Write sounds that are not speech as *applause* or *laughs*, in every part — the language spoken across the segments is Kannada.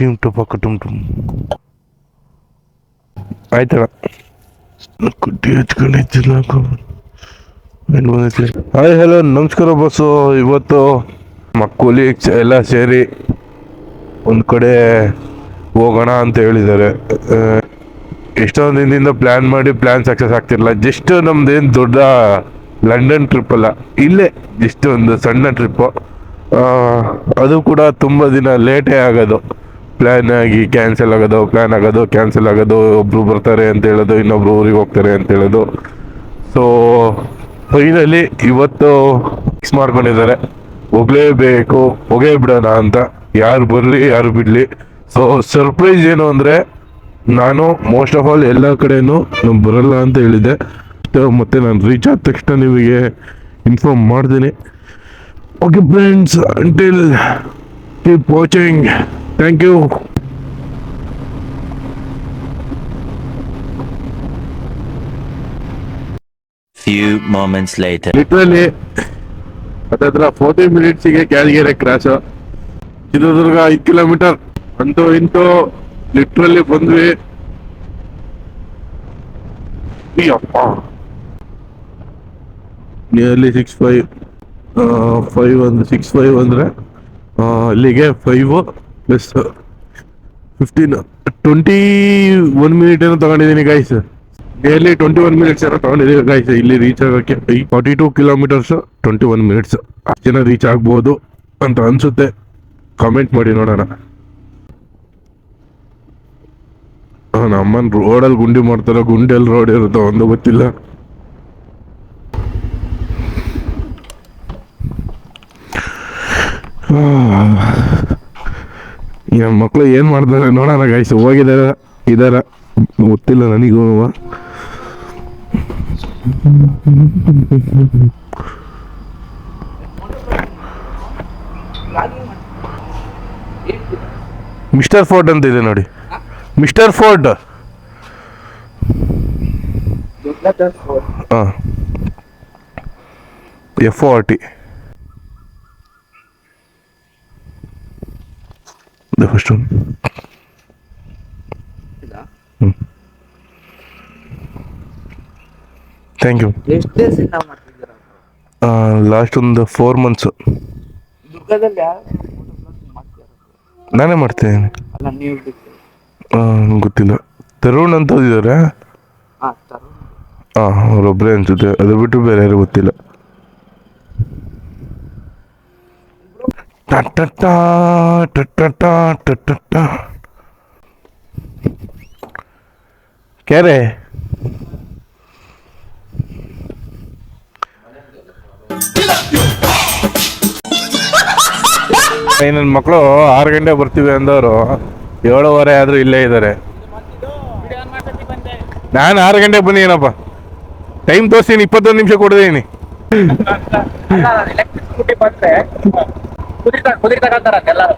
ಚೀಮ್ ಟುಪಕ್ಕ ಟುಮ್ ಟುಮ್. ಆಯ್ತಣ್ಣ ಕುಟ್ಟಿ ಹಚ್ಕೊಂಡಿದ್ದಿಲ್ಲ ಹಾಯ್, ಹಲೋ, ನಮಸ್ಕಾರ ಬಸ್ಸು ಇವತ್ತು ಮಕ್ಕಳಿ ಎಲ್ಲ ಸೇರಿ ಒಂದು ಕಡೆ ಹೋಗೋಣ ಅಂತ ಹೇಳಿದ್ದಾರೆ. ಎಷ್ಟೊಂದು ದಿನದಿಂದ ಪ್ಲ್ಯಾನ್ ಮಾಡಿ ಪ್ಲ್ಯಾನ್ ಸಕ್ಸಸ್ ಆಗ್ತಿರಲ್ಲ ಜಸ್ಟ್ ನಮ್ದೇನು ದೊಡ್ಡ ಲಂಡನ್ ಟ್ರಿಪ್ ಅಲ್ಲ. ಇಲ್ಲೇ ಜಸ್ಟ್ ಒಂದು ಸಣ್ಣ ಟ್ರಿಪ್ಪು ಅದು ಕೂಡ ತುಂಬ ದಿನ ಲೇಟೇ ಆಗೋದು. ಪ್ಲ್ಯಾನ್ ಆಗಿ ಕ್ಯಾನ್ಸಲ್ ಆಗೋದು ಪ್ಲ್ಯಾನ್ ಆಗೋದು ಕ್ಯಾನ್ಸಲ್ ಆಗೋದು ಒಬ್ಬರು ಬರ್ತಾರೆ ಅಂತ ಹೇಳೋದು, ಇನ್ನೊಬ್ರು ಊರಿಗೆ ಹೋಗ್ತಾರೆ ಅಂತ ಹೇಳೋದು. ಸೊ ಫೈನಲಿ ಇವತ್ತು ಫಿಕ್ಸ್ ಮಾಡ್ಕೊಂಡಿದ್ದಾರೆ. ಹೋಗಲೇಬೇಕು ಹೋಗೇ ಬಿಡೋಣ ಅಂತ. ಯಾರು ಬರಲಿ, ಯಾರು ಬಿಡಲಿ. ಸೊ ಸರ್ಪ್ರೈಸ್ ಏನು ಅಂದರೆ, ನಾನು ಮೋಸ್ಟ್ ಆಫ್ ಆಲ್ ಎಲ್ಲ ಕಡೆಯೂ ನಾನು ಬರಲ್ಲ ಅಂತ ಹೇಳಿದ್ದೆ. ಮತ್ತೆ ನಾನು ರೀಚ್ ಆದ ತಕ್ಷಣ ನಿಮಗೆ ಇನ್ಫಾರ್ಮ್ ಮಾಡ್ತೀನಿ. Okay friends until keep watching thank you Few moments later. Literally ಹತ್ತತ್ರ ಫೋರ್ಟಿ ಮಿನಿಟ್ಸಿಗೆ ಕ್ಯಾಲ್ಗೆರೆ ಕ್ರಾಶ್ ಚಿತ್ರದುರ್ಗ ಐದು ಕಿಲೋಮೀಟರ್ ಅಂತೂ ಇಂತೂ ಲಿಟ್ರಲಿ ಬಂದ್ವಿ. ನಿಯರ್ಲಿ ಸಿಕ್ಸ್ ಫೈವ್ ಫೈವ್ ಒಂದು ಸಿಕ್ಸ್ ಫೈವ್ ಅಂದರೆ ಅಲ್ಲಿಗೆ five plus fifteen twenty one minute ಏನೋ ತಗೊಂಡಿದ್ದೀನಿ guys nearly twenty one minutes ಏನೋ ತಗೊಂಡಿದ್ದೀವಿ ಗೈಸ್ ಇಲ್ಲಿ ರೀಚ್ ಆಗೋಕ್ಕೆ forty two kilometres twenty one minutes ಅಷ್ಟು ಜನ ರೀಚ್ ಆಗ್ಬೋದು ಅಂತ ಅನಿಸುತ್ತೆ. ಕಾಮೆಂಟ್ ಮಾಡಿ ನೋಡೋಣ. ನಮ್ಮನ್ ರೋಡಲ್ಲಿ ಗುಂಡಿ ಮಾಡ್ತಾರೋ ಗುಂಡಿಯಲ್ಲಿ ರೋಡ್ ಇರುತ್ತೋ ಒಂದು ಗೊತ್ತಿಲ್ಲ. ಈ ಮಕ್ಕಳು ಏನು ಮಾಡ್ತಾರೆ ನೋಡೋಣ ಗಾಯ್ಸ್ ಹೋಗಿದಾರ ಇದಾರ. ಗೊತ್ತಿಲ್ಲ ನನಗೂ ಮಿಸ್ಟರ್ ಫೋರ್ಡ್ ಅಂತ ಇದೆ ನೋಡಿ. ಮಿಸ್ಟರ್ ಫೋರ್ಡ್ ಹಾಂ F R T first one thank you ಎಷ್ಟು ದಿವಸದಿಂದ ಮಾಡ್ತಿದ್ದೀರಾ ಲಾಸ್ಟ್ ಒಂದು ಫೋರ್ ಮಂತ್ಸು ದುರ್ಗದಲ್ಲಿ ನಾನೇ ಮಾಡ್ತೇನೆ. ಅಲ್ಲ ನೀವು ಬಿಟ್ಟು ಗೊತ್ತಿಲ್ಲ. ತರುಣ್ ಅಂತ ಇದ್ದಾರೆ ಹಾಂ ತರುಣ್ ಹಾಂ ಅವರೊಬ್ಬರೇ ಅನ್ಸುತ್ತೆ. ಅದು ಬಿಟ್ಟು ಬೇರೆ ಯಾರು ಗೊತ್ತಿಲ್ಲ. ಟಟಟಾ, ಟಟಟಾ, ಟಟಟಾ. ಕೆರೆ ನನ್ನ ಮಕ್ಕಳು ಆರು ಗಂಟೆ ಬರ್ತೀವಿ ಅಂದವರು. ಏಳುವರೆ ಆದರೂ ಇಲ್ಲೇ ಇದ್ದಾರೆ ನಾನು ಆರು ಗಂಟೆಗೆ ಬಂದೀನಪ್ಪ ಟೈಮ್ ತೋರಿಸ್ತೀನಿ ಇಪ್ಪತ್ತೊಂದು ನಿಮಿಷ ಕೊಡಿದೀನಿ ಕುದುರೆ ಎಲ್ಲರೂ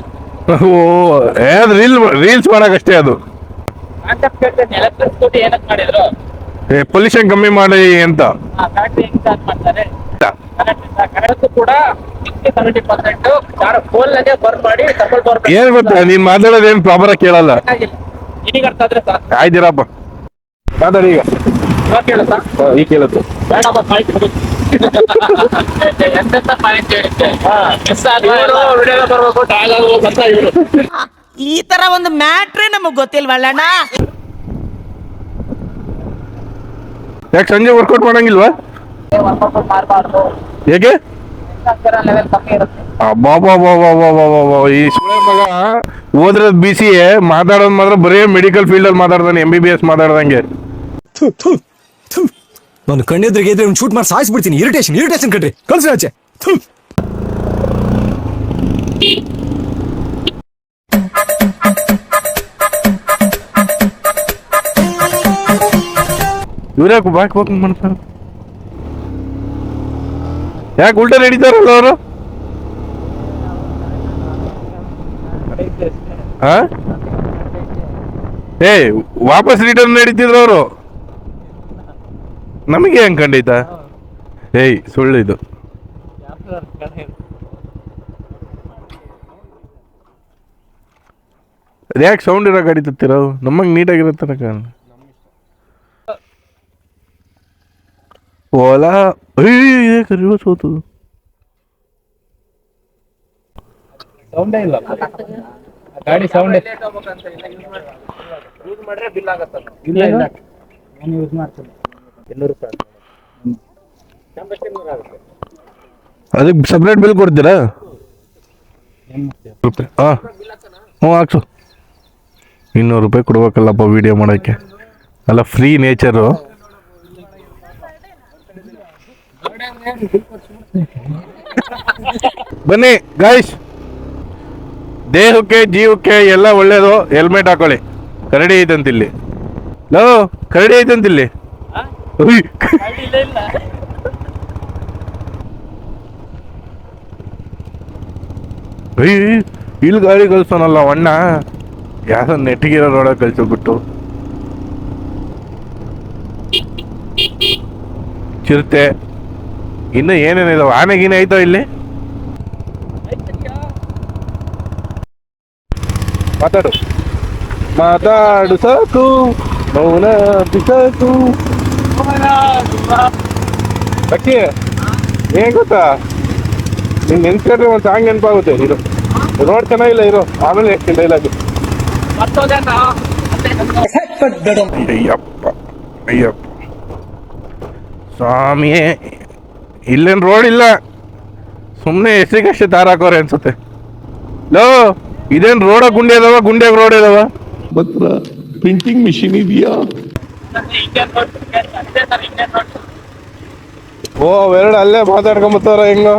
ಓ ಏ ರೀಲ್ ರೀಲ್ಸ್ ಮಾಡಕ್ಕಷ್ಟೇ ಅದು. ಕಾನ್ಸೆಪ್ಟ್ ಕೇಳ್ತೇನೆ ಎಲೆಕ್ಟ್ರಿಕ್ ಸ್ಕೂಟಿ ಏನಕ್ಕೆ ಮಾಡಿದ್ರು? ಪೊಲ್ಯೂಷನ್ ಕಮ್ಮಿ ಮಾಡಿ ಅಂತ. ಮಾಡ್ತಾರೆ? ಕೂಡ ಏನ್ ಗೊತ್ತಾ ನೀನ್ ಮಾತಾಡೋದೇನು ಪ್ರಾಬ್ಲಮ್ ಕೇಳಲ್ಲ. ಈಗ ಅರ್ಥ ಆದ್ರೆ ಆಯ್ತಿರಪ್ಪ ಮಾತಾಡಿ ಈಗ. ಕೇಳುತ್ತಾ? ಈಗ ಕೇಳುತ್ತೆ. ಬರ್ಬೇಕು ಟ್ಯಾಗ್ ಆಗ್ಬೇಕು ಅಂತ ಇವರು ಈ ತರ ಒಂದು ಮ್ಯಾಟ್ರೇ ನಮಗ್ ಗೊತ್ತಿಲ್ವಲ್ಲಣ್ಣ ಯಾಕೆ ಸಂಜೆ ವರ್ಕೌಟ್ ಮಾಡಂಗಿಲ್ವಾ? ಹೇಗೆ? ಅಬ್ಬಬ್ಬಬ್ಬಬ್ಬಬ್ಬಬ್ಬಬ್ಬ. ಈ ಸುಳೆ ಮಗ ಹೋದ್ರೆ ಬಿ ಸಿ ಎ ಮಾತಾಡೋದು ಮಾತ್ರ ಬರೀ ಮೆಡಿಕಲ್ ಫೀಲ್ಡ್ ಅಲ್ಲಿ ಮಾತಾಡ್ದಾನೆ ಎಂ ಬಿ ಬಿ ಎಸ್ ಮಾತಾಡ್ದಂಗೆ. ನಾನು ಕಣ್ಣೆದ್ರಿಗೆ ಇದ್ರೆ ಒಂದು ಶೂಟ್ ಮಾಡಿ ಸಾಯಿಸ್ಬಿಡ್ತೀನಿ. ಇರಿಟೇಷನ್ ಇರಿಟೇಷನ್ ಕಣ್ರಿ. ಕಳ್ಸಿ ಆಚೆ. ಇವ್ರ್ಯಾಕೆ ಬ್ಯಾಕ್ ವಾಕಿಂಗ್ ಮಾಡ್ತಾರ ಯಾಕೆ ಉಲ್ಟಾ ನಡೀತಾರಲ್ಲ ಅವರು? ಹಾ ಏ ವಾಪಸ್ ರಿಟರ್ನ್ ನಡೀತಿದ್ರು ಅವರು. ನಮಗೆ ಹೆಂಗ್ ಖಂಡಿತ ಏಯ್ ಸುಳ್ಳು ಇದು. ಯಾಕೆ ಸೌಂಡ್ ಇರೋ ಗಾಡಿ ತತ್ತಿರೋ? ನಮ್ಮಂಗೆ ನೀಟಾಗಿರುತ್ತೆ ಕಾರಣ ಓಲಾ. ಅಯ್ಯೋ ಕರಿವ ಸೋತು? ಸೌಂಡೇ ಇಲ್ಲ. ಗಾಡಿ ಸೌಂಡ್ ಯೂಸ್ ಮಾಡ್ರೆ ಬಿಲ್ ಆಗತ್ತ ಇಲ್ಲ ಇಲ್ಲ. ನಾನು ಯೂಸ್ ಮಾಡ್ತೀನಿ. ಇನ್ನೂರು ರೂಪಾಯಿ ಅದಕ್ಕೆ ಸಪ್ರೇಟ್ ಬಿಲ್ ಕೊಡ್ತೀರಾ? ರೂಪಾಯಿ. ಹಾಂ ಹ್ಞೂ ಹಾಕ್ಸು. ಇನ್ನೂರು ರೂಪಾಯಿ ಕೊಡ್ಬೇಕಲ್ಲಪ್ಪ ವಿಡಿಯೋ ಮಾಡೋಕ್ಕೆ. ಅಲ್ಲ ಫ್ರೀ ನೇಚರು ಬನ್ನಿ ಗಾಯ್ಸ್ ದೇಹಕ್ಕೆ ಜೀವಕ್ಕೆ ಎಲ್ಲ ಒಳ್ಳೇದು. ಹೆಲ್ಮೆಟ್ ಹಾಕೊಳ್ಳಿ. ಕರಡಿ ಐತಂತಿಲ್ಲಿ. ಲೋ ಕರಡಿ ಐತಂತಿಲ್ಲಿ. ಇಲ್ಲಿ ಗಾಡಿ ಕಳ್ಸೋನಲ್ಲ ಅಣ್ಣ. ಯಾರ ನೆಟ್ಟಿಗಿರೋ ನೋಡ ಕಳ್ಸೋಗ್ಬಿಟ್ಟು ಚಿರತೆ, ಇನ್ನು ಏನೇನಿದಾವೆ ಆನೆ ಗೀನೆ ಐತೋ ಇಲ್ಲಿ? ಮಾತಾಡು. ಮಾತಾಡು ಸಾಕು. ಮೌನ ಬಿಸಾಕು. ಅಕ್ಕಿ ಏನ್ ಗೊತ್ತಾ? ನಿನ್ ನೆನ್ಸ್ಕೊಂಡ್ರೆ ಒಂದು ಸಾಂಗ್ ನೆನಪಾಗುತ್ತೆ ಇರೋ. ರೋಡ್ ಚೆನ್ನಾಗಿಲ್ಲ ಇರೋ. ಆಮೇಲೆ ಎಷ್ಟು ಡೈಲಾಗ್ ಅಯ್ಯಪ್ಪ ಅಯ್ಯಪ್ಪ. ಸ್ವಾಮಿಯೇ ಇಲ್ಲೇನು ರೋಡ್ ಇಲ್ಲ. ಸುಮ್ಮನೆ ಹೆಸರಿಗಷ್ಟೇ ದಾರ ಹಾಕೋರೆ ಅನ್ಸುತ್ತೆ. ಲೋ ಇದೇನು ರೋಡ ಗುಂಡೆ ಇದಾವ ಗುಂಡಿಯಾಗ ರೋಡ್ ಇದಾವ? ಬತ್ರ ಪ್ರಿಂಟಿಂಗ್ ಮಿಷಿನ್ ಇದೆಯಾ? ಓ ಅವೆರಡು ಅಲ್ಲೇ ಮಾತಾಡ್ಕೊಂಬತ್ತಾರ ಹೆಂಗೋ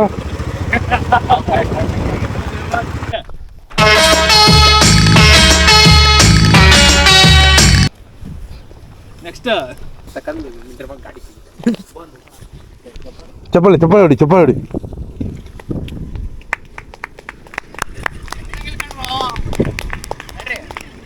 ನೆಕ್ಸ್ಟ್ ಗಾಡಿ ಚಪ್ಪಲಿ ಚಪ್ಪಲಿ ಹೊಡಿ ಚಪ್ಪಲಿ ಹೊಡಿ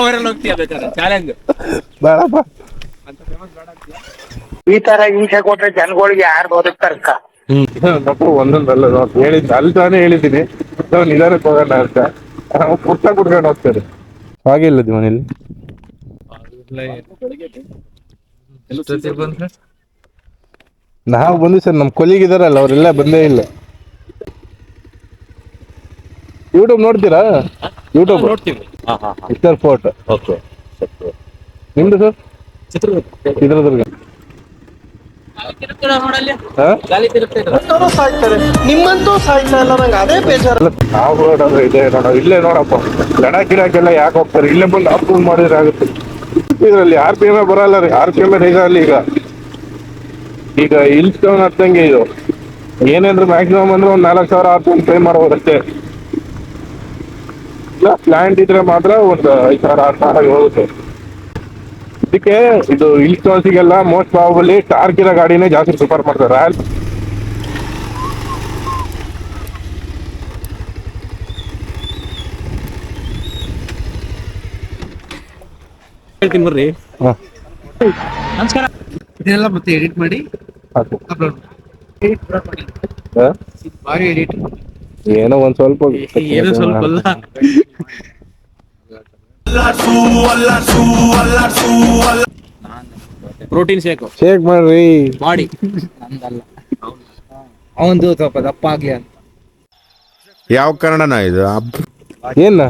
ಅವರೆಲ್ಲ ಹೋಗ್ತೀಯ ಬೇಕಾದ್ರೆ ಚಾಲೆಂಜ್ ಬೇಡಪ್ಪ. ಈ ತರ ಹಿಂಸೆ ಕೊಟ್ರೆ ಜನಗಳಿಗೆ ಯಾರು ಬದುಕ್ತಾರಕ್ಕ ತಪ್ಪು ಒಂದೊಂದಲ್ಲ ನಾವು ಹೇಳಿದ್ದು ಅಲ್ಲಿ ತಾನೇ ಹೇಳಿದ್ದೀನಿ. ನಾವು ನಿಧಾನಕ್ಕೆ ಹೋಗೋಣ ಅಂತ. ನಾವು ಪುಟ್ಟ ಕುಡ್ಕೊಂಡು ಹೋಗ್ತಾರೆ ಹಾಗಿಲ್ಲ ಮನೇಲಿ? ನಾವು ಬಂದು ಸರ್ ನಮ್ಮ ಕೊಲಿಗ್ ಇದಾರಲ್ಲ ಅವರೆಲ್ಲ ಬಂದೇ ಇಲ್ಲ. ಯೂಟ್ಯೂಬ್ ನೋಡ್ತೀರಾ? ಯೂಟ್ಯೂಬ್ ನೋಡ್ತೀವಿ. ಮಿಸ್ಟರ್ ಫೋರ್ಟ್ ಓಕೆ ನಿಮ್ದು ಸರ್ ಚಿತ್ರದುರ್ಗ. ಹಾ? ಗಾಲಿ ತಿರುಗ್ತಾ ಅಲ್ಲ, ನಾವು ನೋಡೋದು ಇದೆ ನೋಡೋ. ಇಲ್ಲೇ ನೋಡಪ್ಪ. ಗಡ ಗಿಡಕ್ಕೆಲ್ಲ ಯಾಕೆ ಹೋಗ್ತಾರೆ? ಇಲ್ಲೇ ಬಂದು ಅಪ್ರೂವ್ ಮಾಡಿದ್ರೆ ಆಗುತ್ತೆ. ಇದರಲ್ಲಿ ಆರ್ ಪಿ ಎಂ ಬರಲ್ಲ ರೀ. ಆರ್ ಪಿ ಎಂ ಅಲ್ಲಿ ಈಗ. ಈಗ ಇಲ್ ಸ್ಟೋನ್ ಹತ್ತಂಗೆ ಇದು. ಏನಂದ್ರೆ ಮ್ಯಾಕ್ಸಿಮಮ್ ಅಂದ್ರೆ ಒಂದ್ ನಾಲ್ಕು ಸಾವಿರ ಆರು ಸಾವಿರ ಪೇ ಮಾಡ್ಬೋದು ಅಷ್ಟೇ ಇಲ್ಲ ಪ್ಲಾಂಟ್ ಇದ್ರೆ ಮಾತ್ರ ಒಂದು ಐದು ಸಾವಿರ ಆರು ಸಾವಿರ ಹೋಗುತ್ತೆ. ಇದಕ್ಕೆ ಇದು ಹಿಲ್ ಸ್ಟೋನ್ಸಿಗೆಲ್ಲ ಮೋಸ್ಟ್ ಪ್ರಾಬಲಿ ಟಾರ್ಕ್ ಇರೋ ಗಾಡಿನೇ ಜಾಸ್ತಿ ಪ್ರಿಫರ್ ಮಾಡ್ತಾರೆ. ರಾಯಲ್ ಹೇಳ್ತೀನಿ ಬರ್ರಿ. ಹಾಂ. ನಮಸ್ಕಾರ. ಇದೆಲ್ಲ ಮತ್ತೆ ಎಡಿಟ್ ಮಾಡಿ ಅಪ್ಲೋಡ್ ಎಡಿಟ್ ಮಾಡಿ. ಹಾ? ಭಾರಿ ಎಡಿಟ್ ಏನೋ ಒಂದ್ ಸ್ವಲ್ಪ ಏನೋ ಸ್ವಲ್ಪ ಅಲ್ಲ. Protein shake. ಶೇಕ್ ಮಾಡ್ರಿ. ಬಾಡಿ ಅವಂದು ಸ್ವಲ್ಪ ದಪ್ಪ ಆಗ್ಲಿ ಅಂತ. ಯಾವ ಕಾರಣನ ಇದು? ಏನ?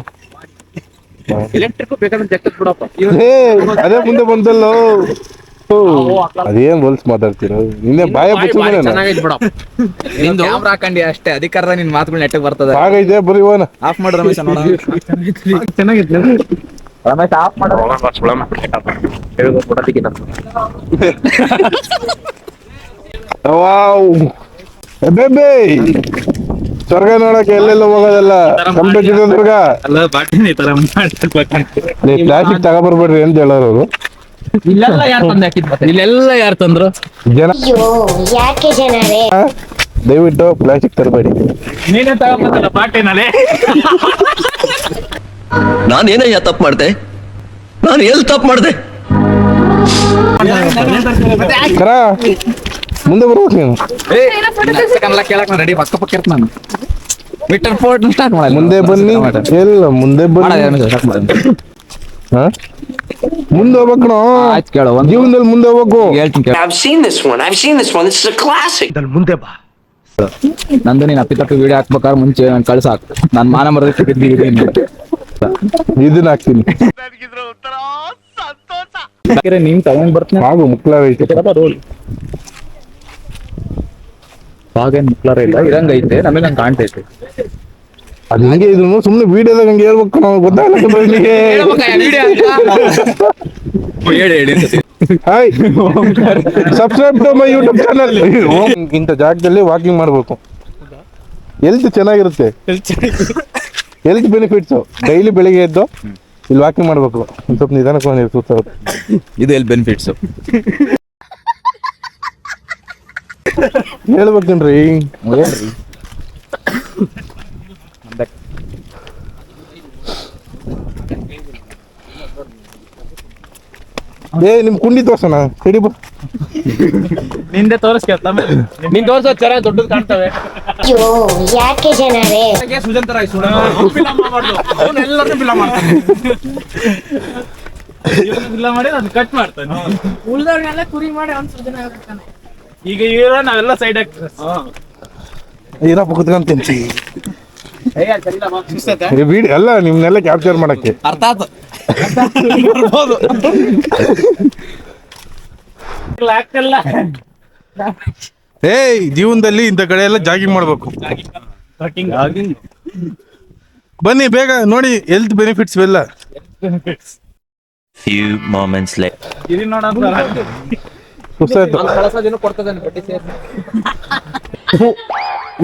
ಎಲೆಕ್ಟ್ರಿಕ್ ಬೇಕಾದ್ರೆ ಜಕ್ಕತ್ ಬಿಡಪ್ಪ. ಅದೇ ಮುಂದೆ ಬಂದಲ್ಲೋ ಅದೇನ್ ಹೊಲ್ಸ್ ಮಾತಾಡ್ತೀರ? ನಿನ್ನೆ ಬಾಯ ಚೆನ್ನಾಗೈತೆ *laughs* ನಿಂದು? ಕ್ಯಾಮ್ರಾ ಹಾಕೊಂಡಿ ಅಷ್ಟೇ ಅಧಿಕಾರದ ನಿನ್ ಮಾತುಗಳು ನೆಟ್ಟಗ್ ಬರ್ತದ. ಆಗೈತೆ ಬರೀ ಓನ್. ಆಫ್ ಮಾಡು ರಮೇಶ್ ನೋಡ ರಮೇಶ್ ಆಫ್ ಮಾಡು. *laughs* ವಾವ್. ಬೇಬೇ ಸ್ವರ್ಗ ನೋಡಕ್ಕೆ ಎಲ್ಲೆಲ್ಲ ಹೋಗೋದಲ್ಲ. ಕಂಪ್ಲೀಟ್ ಚಿತ್ರದುರ್ಗ ಅಲ್ಲ ಬಾಟಿನ ಈ ತರ ಮಾಡ್ಬೇಕಂತ ನೀವು ಪ್ಲಾಸ್ಟಿಕ್ ತಗೊಬರ್ಬೇಡ್ರಿ ಅಂತ ಹೇಳೋರು ಅವ್ರು. ಇಲ್ಲೆಲ್ಲ ಯಾರು ತಂದು ಹಾಕಿದ್ ಇಲ್ಲೆಲ್ಲ ಯಾರು ತಂದ್ರು? ಜನ ಅಯ್ಯೋ ಯಾಕೆ ಜನರೇ? ದಯವಿಟ್ಟು ಪ್ಲಾಸ್ಟಿಕ್ ತರಬೇಡಿ. ನೀನೇ ತಗೊಂಬಂದಲ್ಲ ಬಾಟಿನಲ್ಲಿ ನಾನೇನಯ್ಯ ತಪ್ಪು ಮಾಡ್ದೆ? ನಾನು ಎಲ್ಲಿ ತಪ್ಪು ಮಾಡ್ದೆ? ಕರ ಮುಂದೆ ಬರ್ಬೇಕು ನೀನು. ಕನ್ನಡ ಕೇಳಕ್ ರೆಡಿ ಪಕ್ಕ ಪಕ್ಕ ಇರ್ತ ನಾನು. ಮೀಟರ್ ಫೋರ್ಟ್ ಸ್ಟಾರ್ಟ್ ಮಾಡಿ ಮುಂದೆ ಬನ್ನಿ. ಎಲ್ಲ ಮುಂದೆ ಬನ್ನಿ. ಹಾ? ಮುಂದೆ ಹೋಗ್ಬೇಕಣ ಆಯ್ತು ಕೇಳು ಒಂದು ಜೀವನದಲ್ಲಿ ಮುಂದೆ ಹೋಗ್ಬೇಕು. ಹೇಳ್ತೀನಿ ಕೇಳು. I've seen this one. I've seen this one. This is a classic. ನಂದು ನೀನ್ ಅಪ್ಪಿ ತಪ್ಪಿ ವಿಡಿಯೋ ಹಾಕ್ಬೇಕಾದ್ರೆ ಮುಂಚೆ ನಾನು ಕಳ್ಸಾಕ್ ನಾನ್ ಮಾನ ಮರದ ಇದನ್ನ ಹಾಕ್ತೀನಿ. ನೀನ್ ತಗೊಂಡ್ ಬರ್ತೀನಿ? ಹಾಗು ಮುಕ್ಲಾಗೈತೆ ಬಾಗೇನ್ ಮುಕ್ಲಾರ ಇಲ್ಲ ಇರಂಗೈತೆ ನಮಗೆ ನಂಗೆ ಕಾಣ್ತೈತೆ. ಅದು ಹಿಂಗೆ ಇದ್ರು. ಸುಮ್ಮನೆ ವಿಡಿಯೋದಾಗ ಹಂಗೆ ಹೇಳ್ಬೇಕು. ನಾವು ಗೊತ್ತಾಗಲ್ಲ ನಿಮಗೆ ಹೇಳಿ. ಹೇಳಿ hi subscribe to my YouTube channel ಇಂಥ ಜಾಗದಲ್ಲಿ ವಾಕಿಂಗ್ ಮಾಡಬೇಕು. ಹೆಲ್ತ್ ಚೆನ್ನಾಗಿರುತ್ತೆ. ಹೆಲ್ತ್ ಬೆನಿಫಿಟ್ಸು ಡೈಲಿ ಬೆಳಿಗ್ಗೆ ಎದ್ದು ಇಲ್ಲಿ ವಾಕಿಂಗ್ ಮಾಡಬೇಕು. ಒಂದು ಸ್ವಲ್ಪ ನಿಧಾನಕ್ಕೆ ಬಂದಿರಿ ಸುತ್ತ ಇದು ಎಲ್ಲಿ ಬೆನಿಫಿಟ್ಸ್ ಹೇಳ್ಬೇಕನ್ರಿ ಏ ನಿಮ್ ಕುಂಡಿ ತೋರ್ಸೋಣ. ಸಿಡಿ ಬಾ. ನಿಂದೆ ತೋರಿಸ್ಕೇತ ನಿನ್ ತೋರ್ಸೋ ಚರ ದೊಡ್ಡದು ಕಾಣ್ತವೆ. ಅಯ್ಯೋ ಯಾಕೆ ಜನರೇ? ಎಲ್ಲರೂ ಫಿಲ್ಲ ಮಾಡ್ತಾನೆ. ಫಿಲ್ಲ ಮಾಡಿ ನಾನು ಕಟ್ ಮಾಡ್ತಾನೆ. ಉಳ್ದವ್ರನ್ನೆಲ್ಲ ಕುರಿ ಮಾಡಿ ಅವ್ನು ಸುಜನ ಆಗ್ಬಿಡ್ತಾನೆ. ಈಗ ಇರೋ ನಾವೆಲ್ಲ ಸೈಡ್ ಆಗ್ತದೆ ಏನಪ್ಪ ಕುತ್ಕೊಂತೀನಿ ಅಲ್ಲ ನಿಮ್ನೆಲ್ಲ ಕ್ಯಾಪ್ಚರ್ ಮಾಡಕ್ಕೆ. ಅರ್ಥ ಆಯ್ತು. ಆಗ್ತಿಲ್ಲ ಏಯ್ ಜೀವನದಲ್ಲಿ ಇಂಥ ಕಡೆ ಎಲ್ಲ ಜಾಗಿಂಗ್ ಮಾಡ್ಬೇಕು. ಬನ್ನಿ ಬೇಗ ನೋಡಿ ಹೆಲ್ತ್ ಬೆನಿಫಿಟ್ಸ್ ಎಲ್ಲ ಫ್ಯೂ ಮೊಮೆಂಟ್ಸ್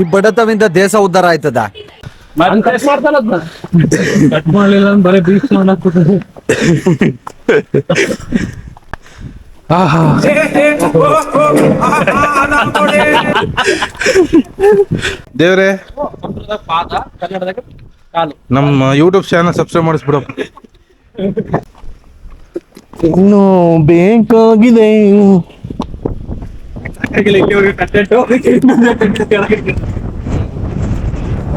ಈ ಬಡತವಿಂದ ದೇಶ ಉದ್ಧಾರ ಆಯ್ತದ? ಕಟ್ ಮಾಡ್ತಾನ ಕಟ್ ಮಾಡ್ಲಿಲ್ಲ ಅಂದ್ರೆ ಬರೀ ಬೀಚ್ ಮಾಡಕ್ ದೇವ್ರೆ ಪಾದ ಕನ್ನಡದಾಗ ಕಾಲು ನಮ್ಮ ಯೂಟ್ಯೂಬ್ ಚಾನಲ್ ಸಬ್ಸ್ಕ್ರೈಬ್ ಮಾಡಿಸ್ಬಿಡಪ್ಪ ಇನ್ನು ಬೇಕಾಗಿದೆ.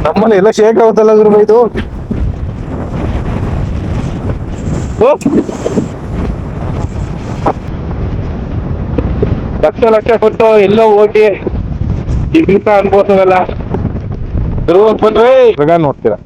ನಮ್ಮಲ್ಲಿ ಎಲ್ಲ ಶೇಕ್ ಆಗುತ್ತಲ್ಲ ಗುರು ಇದು? ಓ. ಲಕ್ಷ ಲಕ್ಷ ಕೊಟ್ಟು ಎಲ್ಲೋ ಹೋಗಿ ಇದನ್ನ ಅನ್ಬೋದಲ್ಲ ಧ್ರುವಕ್ಕೆ ಬಂದ್ರೆ ನೋಡ್ತೀರಾ?